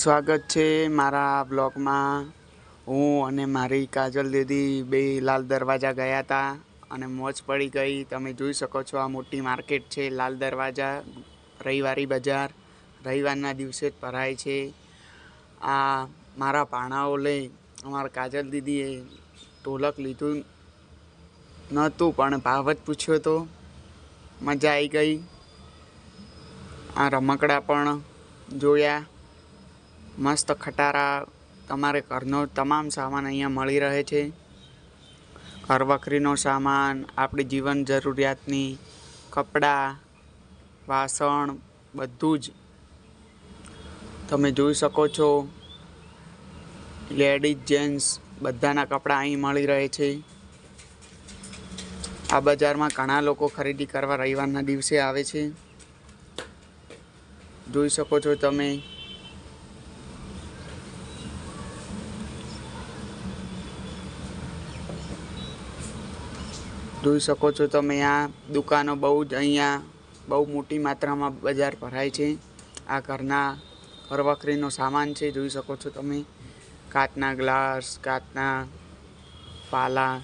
સ્વાગત છે મારા બ્લોગમાં હું અને મારી કાજલ દીદી બે લાલ દરવાજા ગયા હતા અને મોજ પડી ગઈ. તમે જોઈ શકો છો આ મોટી માર્કેટ છે. લાલ દરવાજા, રવિવારી બજાર, રવિવારના દિવસે જ ભરાય છે. આ મારા પાણાઓ લઈ અમારા કાજલ દીદીએ ઢોલક લીધું નહોતું, પણ ભાવ જ પૂછ્યો તો. મજા આવી ગઈ. આ રમકડા પણ જોયા. મસ્ત ખટારા તમારે ઘરનો તમામ સામાન અહીંયા મળી રહે છે. ઘર વખરીનો સામાન, આપણી જીવન જરૂરિયાતની, કપડાં, વાસણ, બધું જ. તમે જોઈ શકો છો, લેડીઝ જેન્ટ્સ બધાના કપડાં અહીં મળી રહે છે. આ બજારમાં ઘણા લોકો ખરીદી કરવા રવિવારના દિવસે આવે છે. જોઈ શકો છો તમે જોઈ શકો છો તમે આ દુકાનો બહુ જ અહીંયા બહુ મોટી માત્રામાં બજાર ભરાય છે. આ ઘરના ઘરવખરીનો સામાન છે, જોઈ શકો છો તમે. કાચના ગ્લાસ, કાચના પાલા,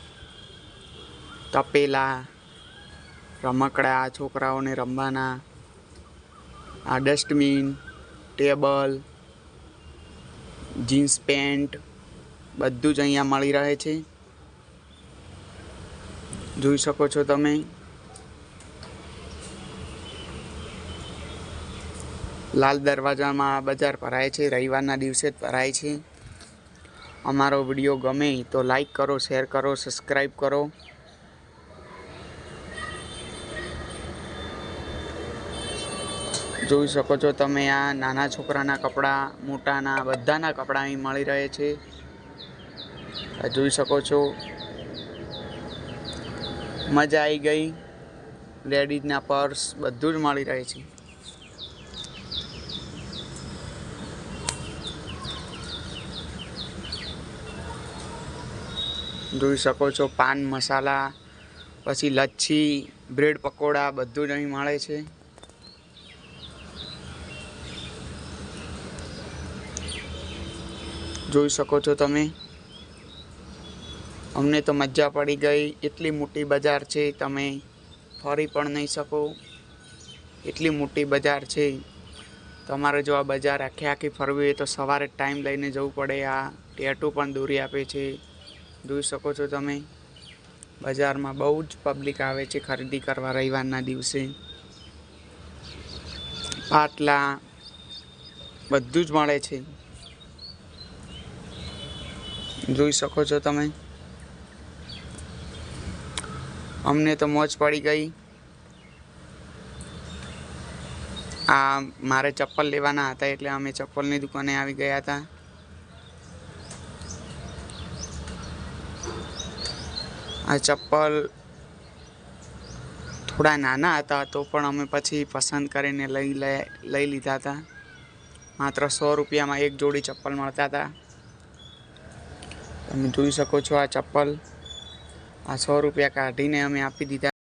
તપેલા, રમકડા, છોકરાઓને રમવાના, આ ડસ્ટબિન, ટેબલ, જીન્સ પેન્ટ બધું જ અહીંયા મળી રહે છે. જોઈ શકો છો તમે. લાલ દરવાજામાં આ બજાર ભરાય છે, રવિવારના દિવસે જ ભરાય છે. અમારો વીડિયો ગમે તો લાઈક કરો, શેર કરો સબસ્ક્રાઈબ કરો. જોઈ શકો છો તમે આ નાના છોકરાના કપડાં, મોટાના, બધાના કપડાં અહીં મળી રહે છે. જોઈ શકો છો. મજા આવી ગઈ. લેડીઝના પર્સ બધું જ મળી રહે છે. જોઈ શકો છો પાન મસાલા, પછી લચ્છી, બ્રેડ પકોડા બધું જ અહીં મળે છે. જોઈ શકો છો તમે. અમને તો મજા પડી ગઈ. એટલી મોટી બજાર છે, તમે ફરી પણ નહીં શકો. એટલી મોટી બજાર છે. તમારે જો આ બજાર આખી આખી ફરવી હોય તો સવારે ટાઈમ લઈને જવું પડે. આ ટેટુ પણ દોરી આપે છે. જોઈ શકો છો તમે. બજારમાં બહુ જ પબ્લિક આવે છે ખરીદી કરવા રવિવારના દિવસે. પાટલા બધું જ મળે છે. જોઈ શકો છો તમે. અમને તો મોજ પડી ગઈ. આ મારે ચપ્પલ લેવાના હતા એટલે અમે ચપ્પલની દુકાને આવી ગયા હતા. આ ચપ્પલ થોડા નાના હતા તો પણ અમે પછી પસંદ કરીને લઈ લઈ લીધા હતા. માત્ર સો રૂપિયામાં એક જોડી ચપ્પલ મળતા હતા. તમે જોઈ શકો છો આ ચપ્પલ. આ સો રૂપિયા કાઢીને અમે આપી દીધા.